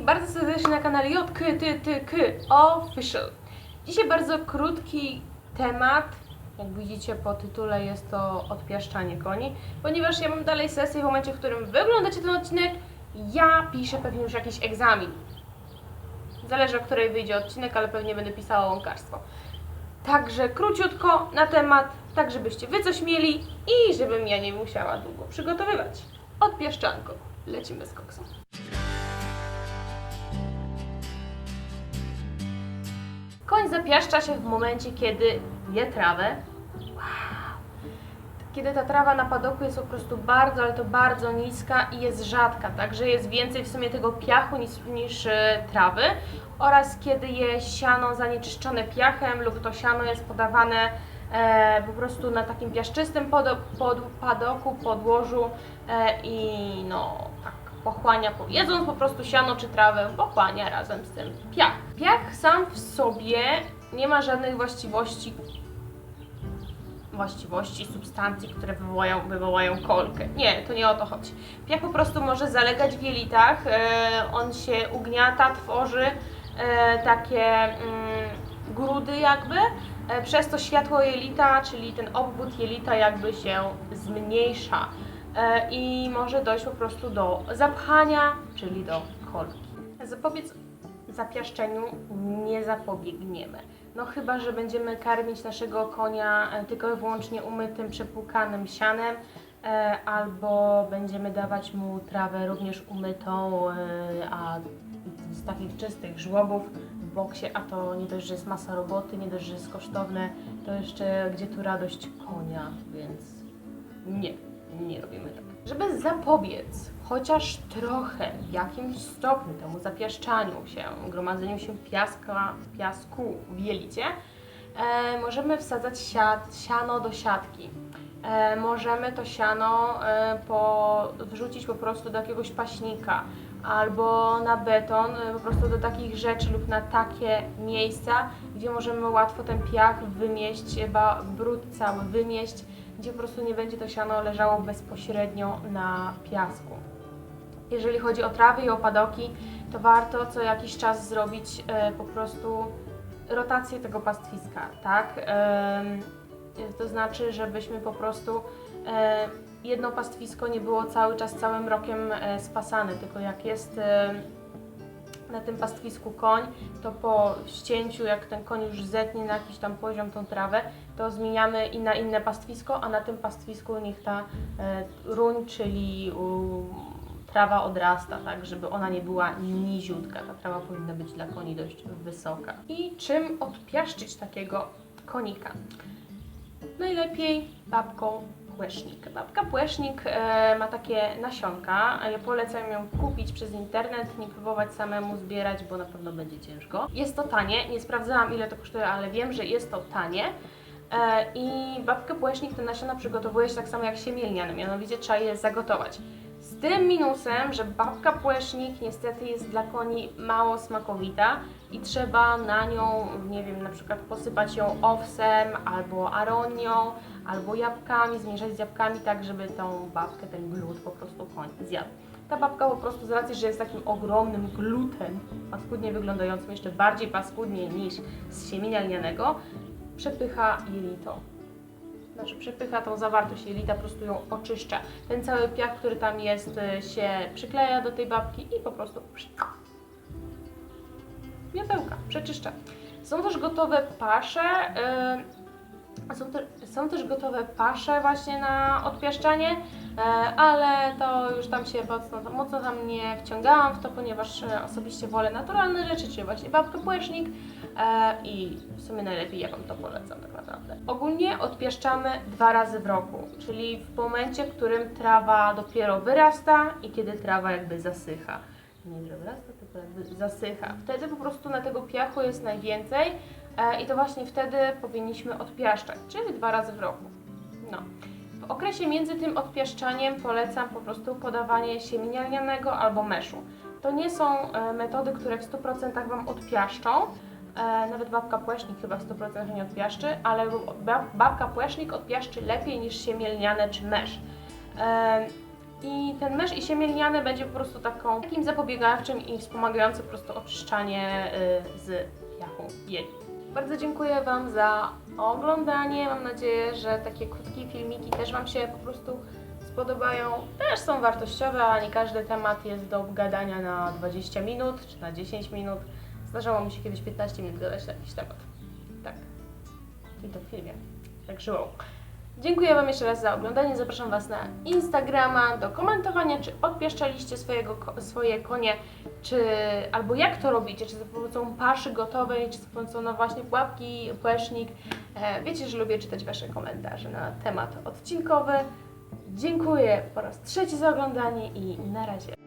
wszystkich bardzo serdecznie na kanale JKTTK Official. Dzisiaj bardzo krótki temat. Jak widzicie po tytule jest to odpiaszczanie koni, ponieważ ja mam dalej sesję w momencie, w którym wy oglądacie ten odcinek, ja piszę pewnie już jakiś egzamin. Zależy o której wyjdzie odcinek, ale pewnie będę pisała łąkarstwo. Także króciutko na temat, tak żebyście wy coś mieli i żebym ja nie musiała długo przygotowywać. Odpieszczanko. Lecimy z koksem. Zapiaszcza się w momencie, kiedy je trawę. Wow. Kiedy ta trawa na padoku jest po prostu bardzo, ale to bardzo niska i jest rzadka, także jest więcej w sumie tego piachu niż, niż e, trawy. Oraz kiedy je siano zanieczyszczone piachem lub to siano jest podawane e, po prostu na takim piaszczystym podo, pod, padoku, podłożu e, i no tak pochłania, po- jedząc po prostu siano czy trawę, pochłania razem z tym piach. Piach sam w sobie nie ma żadnych właściwości właściwości substancji, które wywołają, wywołają kolkę. Nie, to nie o to chodzi. Piach po prostu może zalegać w jelitach, e, on się ugniata, tworzy e, takie mm, grudy jakby, e, przez to światło jelita, czyli ten obwód jelita jakby się zmniejsza i może dojść po prostu do zapchania, czyli do kolki. Zapobiec zapiaszczeniu nie zapobiegniemy. No chyba, że będziemy karmić naszego konia e, tylko i wyłącznie umytym, przepłukanym sianem, e, albo będziemy dawać mu trawę również umytą, e, a z takich czystych żłobów w boksie, a to nie dość, że jest masa roboty, nie dość, że jest kosztowne, to jeszcze gdzie tu radość konia, więc nie, nie robimy tak. Żeby zapobiec chociaż trochę, w jakimś stopniu temu zapiaszczaniu się, gromadzeniu się piaska, piasku w jelicie, e, możemy wsadzać siat, siano do siatki. E, możemy to siano e, po, wrzucić prostu do jakiegoś paśnika albo na beton, e, po prostu do takich rzeczy lub na takie miejsca, gdzie możemy łatwo ten piach wymieść, chyba brud cały wymieść, gdzie po prostu nie będzie to siano leżało bezpośrednio na piasku. Jeżeli chodzi o trawy i o padoki, to warto co jakiś czas zrobić e, po prostu rotację tego pastwiska, tak? To znaczy, żebyśmy po prostu e, jedno pastwisko nie było cały czas, całym rokiem e, spasane, tylko jak jest e, na tym pastwisku koń, to po ścięciu, jak ten koń już zetnie na jakiś tam poziom tą trawę, to zmieniamy i na inne pastwisko, a na tym pastwisku niech ta ruń, czyli trawa odrasta, tak, żeby ona nie była niziutka. Ta trawa powinna być dla koni dość wysoka. I czym odpiaszczyć takiego konika? Najlepiej babką płesznik. Babka płesznik e, ma takie nasionka, a ja polecam ją kupić przez internet, nie próbować samemu zbierać, bo na pewno będzie ciężko. Jest to tanie, nie sprawdzałam ile to kosztuje, ale wiem, że jest to tanie. E, I babkę płesznik te nasiona przygotowuje się tak samo jak siemię lniane, mianowicie trzeba je zagotować. Z tym minusem, że babka płesznik niestety jest dla koni mało smakowita i trzeba na nią, nie wiem, na przykład posypać ją owsem albo aronią, albo jabłkami, zmieszać z jabłkami tak, żeby tą babkę, ten glut po prostu koń zjadł. Ta babka po prostu z racji, że jest takim ogromnym glutem, paskudnie wyglądającym, jeszcze bardziej paskudnie niż z siemienia lnianego, przepycha jelito. Znaczy przepycha tą zawartość jelita, po prostu ją oczyszcza. Ten cały piach, który tam jest, y, się przykleja do tej babki i po prostu miotełka, przeczyszcza. Są też gotowe pasze, yy, są, te, są też gotowe pasze właśnie na odpiaszczanie, e, ale to już tam się mocno, mocno tam nie wciągałam w to, ponieważ e, osobiście wolę naturalne rzeczy, czyli właśnie babkę płesznik e, i w sumie najlepiej ja Wam to polecam tak naprawdę. Ogólnie odpieszczamy dwa razy w roku, czyli w momencie, w którym trawa dopiero wyrasta i kiedy trawa jakby zasycha. Nie, że wyrasta, tylko jakby zasycha. Wtedy po prostu na tego piachu jest najwięcej e, i to właśnie wtedy powinniśmy odpiaszczać, czyli dwa razy w roku. No. W okresie między tym odpiaszczaniem polecam po prostu podawanie siemienia lnianego albo meszu. To nie są e, metody, które w 100% Wam odpiaszczą, e, nawet babka płesznik chyba w 100% nie odpiaszczy, ale ba- babka płesznik odpiaszczy lepiej niż siemię lniane czy mesz. E, I ten mysz i siemię lniane będzie po prostu taką, takim zapobiegawczym i wspomagającym po prostu oczyszczanie y, z jachu jelit. Bardzo dziękuję Wam za oglądanie. Mam nadzieję, że takie krótkie filmiki też Wam się po prostu spodobają. Też są wartościowe, a nie każdy temat jest do obgadania na 20 minut czy na 10 minut. Zdarzało mi się kiedyś 15 minut gadać na jakiś temat. Tak. I to w filmie. Tak żyło. Dziękuję Wam jeszcze raz za oglądanie. Zapraszam Was na Instagrama do komentowania, czy odpieszczaliście swojego, swoje konie, czy albo jak to robicie, czy za pomocą paszy gotowej, czy za pomocą no właśnie pułapki, płesznik. E, wiecie, że lubię czytać Wasze komentarze na temat odcinkowy. Dziękuję po raz trzeci za oglądanie i na razie.